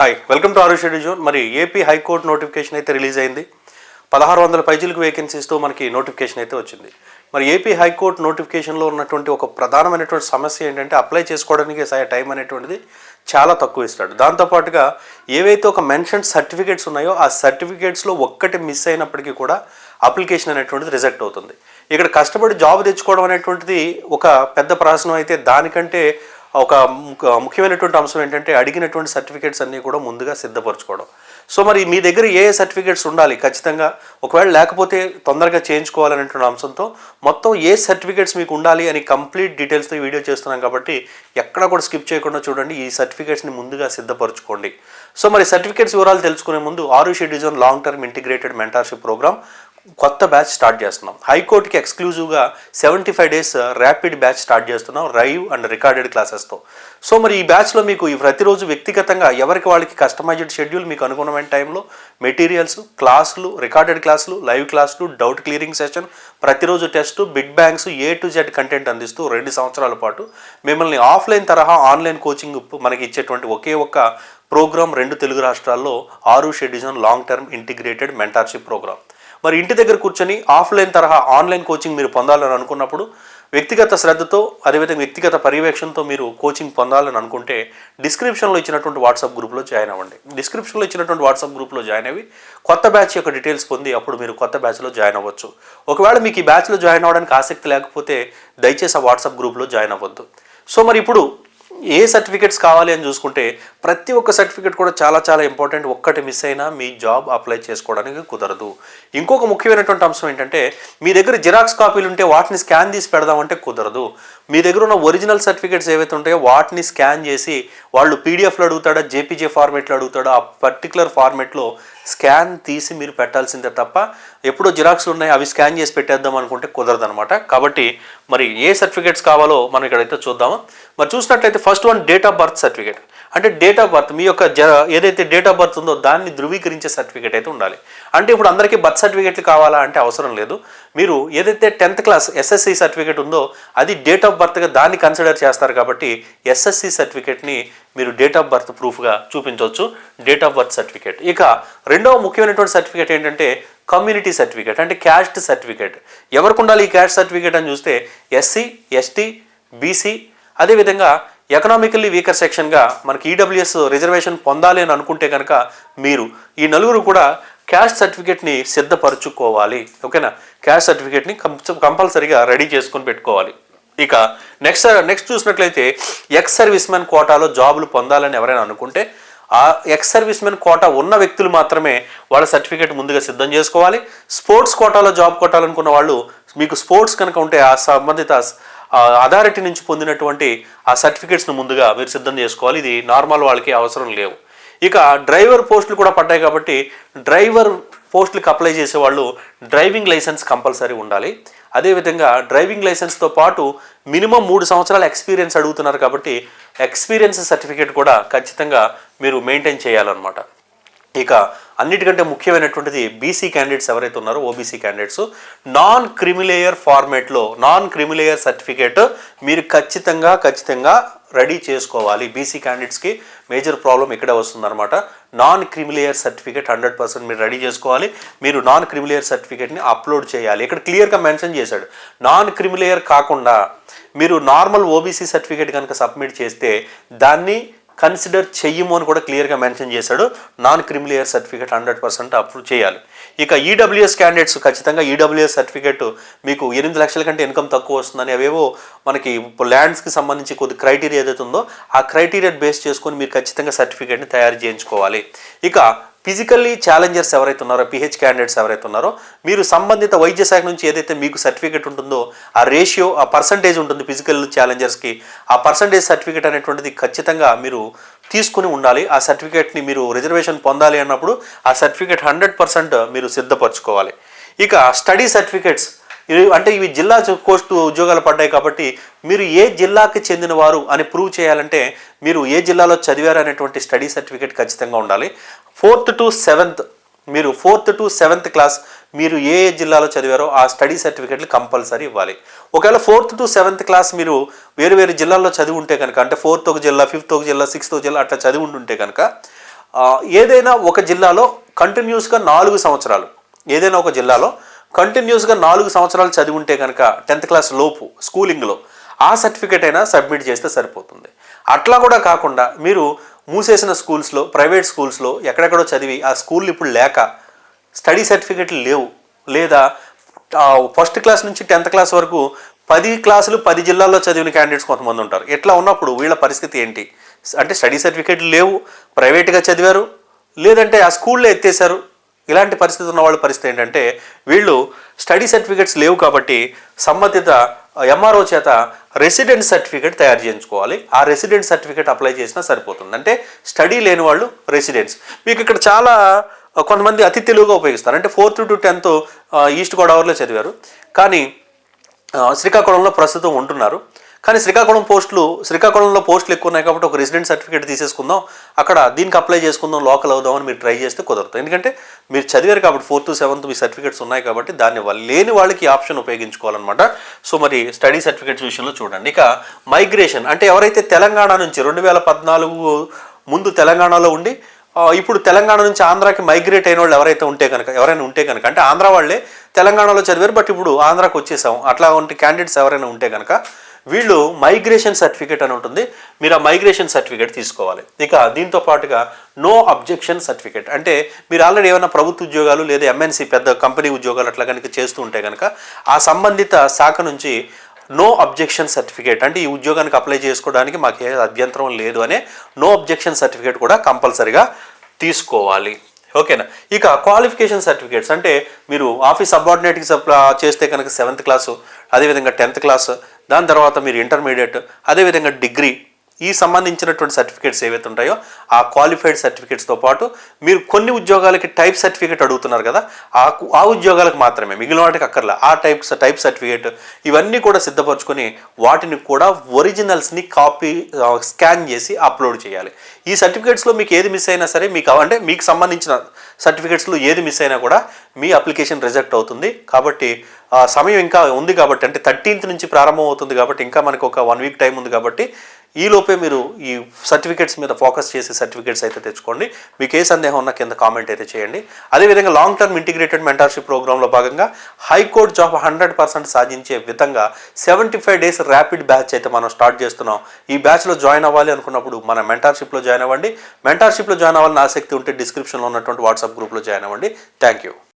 Hi welcome to Aarush zone మరి AP high court notification అయితే release అయింది. పదహారు వందల పైజీలకు వేకెన్సీస్తో మనకి నోటిఫికేషన్ అయితే వచ్చింది. మరి ఏపీ హైకోర్టు నోటిఫికేషన్లో ఉన్నటువంటి ఒక ప్రధానమైనటువంటి సమస్య ఏంటంటే అప్లై చేసుకోవడానికి స- టైం అనేటువంటిది చాలా తక్కువ ఇస్తాడు. దాంతోపాటుగా ఏవైతే ఒక మెన్షన్ సర్టిఫికేట్స్ ఉన్నాయో ఆ సర్టిఫికేట్స్లో ఒక్కటి మిస్ అయినప్పటికీ కూడా అప్లికేషన్ అనేటువంటిది రిజెక్ట్ అవుతుంది. ఇక్కడ కష్టపడి జాబ్ తెచ్చుకోవడం అనేటువంటిది ఒక పెద్ద ప్రశ్న అయితే దానికంటే ఒక ముఖ్యమైనటువంటి అంశం ఏంటంటే అడిగినటువంటి సర్టిఫికేట్స్ అన్నీ కూడా ముందుగా సిద్ధపరచుకోవడం. సో మరి మీ దగ్గర ఏ ఏ సర్టిఫికేట్స్ ఉండాలి? ఖచ్చితంగా ఒకవేళ లేకపోతే తొందరగా చేయించుకోవాలనేటువంటి అంశంతో మొత్తం ఏ సర్టిఫికేట్స్ మీకు ఉండాలి అని కంప్లీట్ డీటెయిల్స్తో వీడియో చేస్తున్నాం కాబట్టి ఎక్కడ కూడా స్కిప్ చేయకుండా చూడండి. ఈ సర్టిఫికేట్స్ని ముందుగా సిద్ధపరచుకోండి. సో మరి సర్టిఫికేట్స్ వివరాలు తెలుసుకునే ముందు ఆరు షెడ్యూజన్ long term integrated mentorship program కొత్త బ్యాచ్ స్టార్ట్ చేస్తున్నాం. హైకోర్టుకి ఎక్స్క్లూజివ్గా seventy five days rapid batch start చేస్తున్నాం రైవ్ అండ్ రికార్డెడ్ క్లాసెస్తో. సో మరి ఈ బ్యాచ్లో మీకు ఈ ప్రతిరోజు వ్యక్తిగతంగా ఎవరికి వాళ్ళకి కస్టమైజ్డ్ షెడ్యూల్ మీకు అనుగుణమైన టైంలో మెటీరియల్స్ క్లాసులు రికార్డెడ్ క్లాసులు లైవ్ క్లాసులు డౌట్ క్లియరింగ్ సెషన్ ప్రతిరోజు test big banks A to Z content అందిస్తూ రెండు సంవత్సరాల పాటు మిమ్మల్ని ఆఫ్లైన్ తరహా ఆన్లైన్ కోచింగ్ మనకి ఇచ్చేటువంటి ఒకే ఒక్క ప్రోగ్రామ్ రెండు తెలుగు రాష్ట్రాల్లో ఆరు షెడ్యూజన్ long term integrated mentorship program. మరి ఇంటి దగ్గర కూర్చొని ఆఫ్లైన్ తరహా ఆన్లైన్ కోచింగ్ మీరు పొందాలని అనుకున్నప్పుడు వ్యక్తిగత శ్రద్ధతో అదేవిధంగా వ్యక్తిగత పర్యవేక్షణతో మీరు కోచింగ్ పొందాలని అనుకుంటే డిస్క్రిప్షన్లో ఇచ్చినటువంటి వాట్సాప్ గ్రూప్లో జాయిన్ అవ్వండి. డిస్క్రిప్షన్లో ఇచ్చినటువంటి వాట్సాప్ గ్రూప్లో జాయిన్ అయ్యి కొత్త బ్యాచ్ యొక్క డీటెయిల్స్ పొంది అప్పుడు మీరు కొత్త బ్యాచ్లో జాయిన్ అవ్వచ్చు. ఒకవేళ మీకు ఈ బ్యాచ్లో జాయిన్ అవ్వడానికి ఆసక్తి లేకపోతే దయచేసి ఆ వాట్సాప్ గ్రూప్లో జాయిన్ అవ్వద్దు. సో మరి ఇప్పుడు ఏ సర్టిఫికెట్స్ కావాలి అని చూసుకుంటే ప్రతి ఒక్క సర్టిఫికెట్ కూడా చాలా చాలా ఇంపార్టెంట్. ఒక్కటి మిస్ అయినా మీ జాబ్ అప్లై చేసుకోవడానికి కుదరదు. ఇంకొక ముఖ్యమైనటువంటి అంశం ఏంటంటే మీ దగ్గర జిరాక్స్ కాపీలు ఉంటే వాటిని స్కాన్ తీసి పెడదామంటే కుదరదు. మీ దగ్గర ఉన్న ఒరిజినల్ సర్టిఫికెట్స్ ఏవైతే ఉంటాయో వాటిని స్కాన్ చేసి వాళ్ళు పీడిఎఫ్లో అడుగుతాడా జేపీజే ఫార్మేట్లో అడుగుతాడా ఆ పర్టికులర్ ఫార్మేట్లో స్కాన్ తీసి మీరు పెట్టాల్సిందే తప్ప ఎప్పుడో జిరాక్స్లు ఉన్నాయి అవి స్కాన్ చేసి పెట్టేద్దాం అనుకుంటే కుదరదు అనమాట కాబట్టి మరి ఏ సర్టిఫికేట్స్ కావాలో మనం ఇక్కడైతే చూద్దాము. మరి చూసినట్లయితే first one date of birth certificate. అంటే డేట్ ఆఫ్ బర్త్ మీ యొక్క జ ఏదైతే డేట్ ఆఫ్ బర్త్ ఉందో దాన్ని ధృవీకరించే సర్టిఫికేట్ అయితే ఉండాలి. అంటే ఇప్పుడు అందరికీ బర్త్ సర్టిఫికేట్లు కావాలా అంటే అవసరం లేదు. మీరు ఏదైతే టెన్త్ క్లాస్ ఎస్ఎస్సి సర్టిఫికేట్ ఉందో అది డేట్ ఆఫ్ బర్త్గా దాన్ని కన్సిడర్ చేస్తారు కాబట్టి ఎస్ఎస్సి సర్టిఫికేట్ని మీరు డేట్ ఆఫ్ బర్త్ ప్రూఫ్గా చూపించవచ్చు. డేట్ ఆఫ్ బర్త్ సర్టిఫికేట్ ఇక రెండవ ముఖ్యమైనటువంటి సర్టిఫికేట్ ఏంటంటే కమ్యూనిటీ సర్టిఫికేట్ అంటే క్యాస్ట్ సర్టిఫికేట్ ఎవరికి ఉండాలి ఈ క్యాస్ట్ సర్టిఫికేట్ అని చూస్తే ఎస్సీ ఎస్టీ బీసీ అదేవిధంగా ఎకనామికల్లీ వీకర్ సెక్షన్గా మనకి ఈడబ్ల్యూఎస్ రిజర్వేషన్ పొందాలి అని అనుకుంటే కనుక మీరు ఈ నలుగురు కూడా క్యాస్ట్ సర్టిఫికేట్ని సిద్ధపరచుకోవాలి. ఓకేనా? క్యాస్ట్ సర్టిఫికేట్ని కంపల్సరీగా రెడీ చేసుకొని పెట్టుకోవాలి. ఇక నెక్స్ట్ నెక్స్ట్ చూసినట్లయితే ఎక్స్ సర్వీస్ మ్యాన్ కోటాలో జాబులు పొందాలని ఎవరైనా అనుకుంటే ఆ ఎక్స్ సర్వీస్ మెన్ కోటా ఉన్న వ్యక్తులు మాత్రమే వాళ్ళ సర్టిఫికేట్ ముందుగా సిద్ధం చేసుకోవాలి. స్పోర్ట్స్ కోటాలో జాబ్ కొట్టాలనుకున్న వాళ్ళు మీకు స్పోర్ట్స్ కనుక ఉంటే ఆ సంబంధిత అథారిటీ నుంచి పొందినటువంటి ఆ సర్టిఫికేట్స్ను ముందుగా మీరు సిద్ధం చేసుకోవాలి. ఇది నార్మల్ వాళ్ళకి అవసరం లేవు. ఇక డ్రైవర్ పోస్టులు కూడా పడ్డాయి కాబట్టి డ్రైవర్ పోస్టులకు అప్లై చేసే వాళ్ళు డ్రైవింగ్ లైసెన్స్ కంపల్సరీ ఉండాలి. అదేవిధంగా డ్రైవింగ్ లైసెన్స్తో పాటు మినిమం మూడు సంవత్సరాల ఎక్స్పీరియన్స్ అడుగుతున్నారు కాబట్టి ఎక్స్పీరియన్స్ సర్టిఫికేట్ కూడా ఖచ్చితంగా మీరు మెయింటైన్ చేయాలన్నమాట. ఇక అన్నిటికంటే ముఖ్యమైనటువంటిది బీసీ క్యాండిడేట్స్ ఎవరైతే ఉన్నారో OBC candidates non creamy layer ఫార్మేట్లో non creamy layer certificate మీరు ఖచ్చితంగా ఖచ్చితంగా రెడీ చేసుకోవాలి. బీసీ క్యాండిడేట్స్కి మేజర్ ప్రాబ్లం ఇక్కడే వస్తుందన్నమాట. Non creamy layer certificate hundred percent మీరు రెడీ చేసుకోవాలి. మీరు నాన్ క్రిమిలేయర్ సర్టిఫికేట్ని అప్లోడ్ చేయాలి. ఇక్కడ క్లియర్గా మెన్షన్ చేశాడు. నాన్ క్రిమిలేయర్ కాకుండా మీరు నార్మల్ ఓబీసీ సర్టిఫికేట్ కనుక సబ్మిట్ చేస్తే దాన్ని కన్సిడర్ చెయ్యము అని కూడా క్లియర్గా మెన్షన్ చేశాడు. Non creamy layer certificate hundred percent approve చేయాలి. ఇక ఈడబ్ల్యూఎస్ క్యాండిడేట్స్ ఖచ్చితంగా ఈడబ్ల్యూఎస్ సర్టిఫికేట్ మీకు ఎనిమిది లక్షల కంటే ఇన్కమ్ తక్కువ వస్తుందని అవేవో మనకి ల్యాండ్స్కి సంబంధించి కొద్ది క్రైటీరియా ఏదైతే ఉందో ఆ క్రైటీరియా బేస్ చేసుకొని మీరు ఖచ్చితంగా సర్టిఫికేట్ని తయారు చేయించుకోవాలి. ఇక ఫిజికల్లీ ఛాలెంజర్స్ ఎవరైతే ఉన్నారో పిహెచ్ క్యాండిడేట్స్ ఎవరైతే ఉన్నారో మీరు సంబంధిత వైద్య శాఖ నుంచి ఏదైతే మీకు సర్టిఫికేట్ ఉంటుందో ఆ రేషియో ఆ పర్సంటేజ్ ఉంటుంది ఫిజికల్ ఛాలెంజర్స్కి. ఆ పర్సంటేజ్ సర్టిఫికేట్ అనేటువంటిది ఖచ్చితంగా మీరు తీసుకుని ఉండాలి. ఆ సర్టిఫికేట్ని మీరు రిజర్వేషన్ పొందాలి అన్నప్పుడు ఆ సర్టిఫికేట్ హండ్రెడ్ పర్సెంట్ మీరు సిద్ధపరచుకోవాలి. ఇక స్టడీ సర్టిఫికేట్స్ అంటే ఇవి జిల్లా పోస్టు ఉద్యోగాలు పడ్డాయి కాబట్టి మీరు ఏ జిల్లాకి చెందినవారు అని ప్రూవ్ చేయాలంటే మీరు ఏ జిల్లాలో చదివారు అనేటువంటి స్టడీ సర్టిఫికేట్ ఖచ్చితంగా ఉండాలి. ఫోర్త్ టు సెవెంత్ మీరు ఫోర్త్ టు సెవెంత్ క్లాస్ మీరు ఏ ఏ జిల్లాలో చదివారో ఆ స్టడీ సర్టిఫికెట్లు కంపల్సరీ ఇవ్వాలి. ఒకవేళ ఫోర్త్ టు సెవెంత్ క్లాస్ మీరు వేరు వేరు జిల్లాల్లో చదివి ఉంటే కనుక అంటే ఫోర్త్ ఒక జిల్లా ఫిఫ్త్ ఒక జిల్లా సిక్స్త్ ఒక జిల్లా అట్లా చదివి ఉంటుంటే కనుక ఏదైనా ఒక జిల్లాలో కంటిన్యూస్గా నాలుగు సంవత్సరాలు ఏదైనా ఒక జిల్లాలో కంటిన్యూస్గా నాలుగు సంవత్సరాలు చదివి ఉంటే కనుక టెన్త్ క్లాస్ లోపు స్కూలింగ్లో ఆ సర్టిఫికేట్ అయినా సబ్మిట్ చేస్తే సరిపోతుంది. అట్లా కూడా కాకుండా మీరు మూసేసిన స్కూల్స్లో ప్రైవేట్ స్కూల్స్లో ఎక్కడెక్కడో చదివి ఆ స్కూల్ ఇప్పుడు లేక స్టడీ సర్టిఫికెట్లు లేవు. లేదా ఫస్ట్ క్లాస్ నుంచి టెన్త్ క్లాస్ వరకు పది క్లాసులు పది జిల్లాల్లో చదివిన క్యాండిడేట్స్ కొంతమంది ఉంటారు. ఇట్లా ఉన్నప్పుడు వీళ్ళ పరిస్థితి ఏంటి? అంటే స్టడీ సర్టిఫికెట్లు లేవు ప్రైవేట్గా చదివారు లేదంటే ఆ స్కూల్లో ఎత్తేసారు ఇలాంటి పరిస్థితి ఉన్న వాళ్ళ పరిస్థితి ఏంటంటే వీళ్ళు స్టడీ సర్టిఫికెట్స్ లేవు కాబట్టి సంబంధిత ఎంఆర్ఓ చేత రెసిడెంట్ సర్టిఫికేట్ తయారు చేయించుకోవాలి. ఆ రెసిడెంట్ సర్టిఫికేట్ అప్లై చేసినా సరిపోతుంది. అంటే స్టడీ లేని వాళ్ళు రెసిడెంట్స్ మీకు ఇక్కడ చాలా కొంతమంది అతి తెలుగుగా ఉపయోగిస్తారు. అంటే ఫోర్త్ టు టెన్త్ ఈస్ట్ గోదావరిలో చదివారు. కానీ శ్రీకాకుళంలో ప్రస్తుతం ఉంటున్నారు. కానీ శ్రీకాకుళం పోస్టులు శ్రీకాకుళంలో పోస్టులు ఎక్కువ ఉన్నాయి కాబట్టి ఒక రెసిడెంట్ సర్టిఫికేట్ తీసేసుకుందాం. అక్కడ దీనికి అప్లై చేసుకుందాం లోకల్ అవుదామని మీరు ట్రై చేస్తే కుదరదు. ఎందుకంటే మీరు చదివారు కాబట్టి ఫోర్త్ సెవెంత్ మీ సర్టిఫికేట్స్ ఉన్నాయి కాబట్టి దాన్ని వల్ల- లేని వాళ్ళకి ఆప్షన్ ఉపయోగించుకోవాలన్నమాట. సో మరి స్టడీ సర్టిఫికేట్స్ విషయంలో చూడండి. ఇక మైగ్రేషన్ అంటే ఎవరైతే తెలంగాణ నుంచి రెండు వేల పద్నాలుగు ముందు తెలంగాణలో ఉండి ఇప్పుడు తెలంగాణ నుంచి ఆంధ్రాకి మైగ్రేట్ అయిన వాళ్ళు ఎవరైతే ఉంటే కనుక ఎవరైనా ఉంటే కనుక అంటే ఆంధ్ర వాళ్ళే తెలంగాణలో చదివారు బట్ ఇప్పుడు ఆంధ్రాకి వచ్చేసాం అట్లా వంటి క్యాండిడేట్స్ ఎవరైనా ఉంటే కనుక వీళ్ళు మైగ్రేషన్ సర్టిఫికేట్ అని ఉంటుంది. మీరు ఆ మైగ్రేషన్ సర్టిఫికేట్ తీసుకోవాలి. ఇక దీంతో పాటుగా నో అబ్జెక్షన్ సర్టిఫికేట్ అంటే మీరు ఆల్రెడీ ఏమైనా ప్రభుత్వ ఉద్యోగాలు లేదా ఎంఎన్సీ పెద్ద కంపెనీ ఉద్యోగాలు అట్లా కనుక చేస్తూ ఉంటే కనుక ఆ సంబంధిత శాఖ నుంచి నో అబ్జెక్షన్ సర్టిఫికేట్ అంటే ఈ ఉద్యోగానికి అప్లై చేసుకోవడానికి మాకు ఏ అభ్యంతరం లేదు అనే నో అబ్జెక్షన్ సర్టిఫికేట్ కూడా కంపల్సరిగా తీసుకోవాలి. ఓకేనా ఇక క్వాలిఫికేషన్ సర్టిఫికేట్స్ అంటే మీరు ఆఫీస్ సబార్డినేట్కి సప్లా చేస్తే కనుక సెవెంత్ క్లాసు అదేవిధంగా టెన్త్ క్లాస్ దాని తర్వాత మీరు ఇంటర్మీడియట్ అదేవిధంగా డిగ్రీ ఈ సంబంధించినటువంటి సర్టిఫికేట్స్ ఏవైతే ఉంటాయో ఆ క్వాలిఫైడ్ సర్టిఫికేట్స్తో పాటు మీరు కొన్ని ఉద్యోగాలకి టైప్ సర్టిఫికేట్ అడుగుతున్నారు కదా ఆ ఆ ఉద్యోగాలకు మాత్రమే మిగిలిన వాటికి అక్కర్లా. ఆ టైప్ టైప్ సర్టిఫికేట్ ఇవన్నీ కూడా సిద్ధపరచుకొని వాటిని కూడా ఒరిజినల్స్ని కాపీ స్కాన్ చేసి అప్లోడ్ చేయాలి. ఈ సర్టిఫికేట్స్లో మీకు ఏది మిస్ అయినా సరే మీకు అంటే మీకు సంబంధించిన సర్టిఫికేట్స్లో ఏది మిస్ అయినా కూడా మీ అప్లికేషన్ రిజెక్ట్ అవుతుంది. కాబట్టి ఆ సమయం ఇంకా ఉంది కాబట్టి అంటే థర్టీన్త్ నుంచి ప్రారంభం అవుతుంది కాబట్టి ఇంకా మనకు ఒక వన్ వీక్ టైం ఉంది కాబట్టి ఈలోపే మీరు ఈ సర్టిఫికేట్స్ మీద ఫోకస్ చేసే సర్టిఫికేట్స్ అయితే తెచ్చుకోండి. మీకు ఏ సందేహం ఉన్నా కింద కామెంట్ అయితే చేయండి. అదేవిధంగా లాంగ్ టర్మ్ ఇంటిగ్రేటెడ్ మెంటర్షిప్ ప్రోగ్రాంలో భాగంగా హైకోర్టు జాబ్ హండ్రెడ్ పర్సెంట్ సాధించే విధంగా seventy five days rapid batch అయితే మనం స్టార్ట్ చేస్తున్నాం. ఈ బ్యాచ్లో జాయిన్ అవ్వాలి అనుకున్నప్పుడు మన మెంటర్షిప్లో జాయిన్ అవ్వండి. మెంటర్షిప్లో జాయిన్ అవ్వాలని ఆసక్తి ఉంటే డిస్క్రిప్షన్లో ఉన్నటువంటి వాట్సాప్ గ్రూప్లో జాయిన్ అవ్వండి. Thank you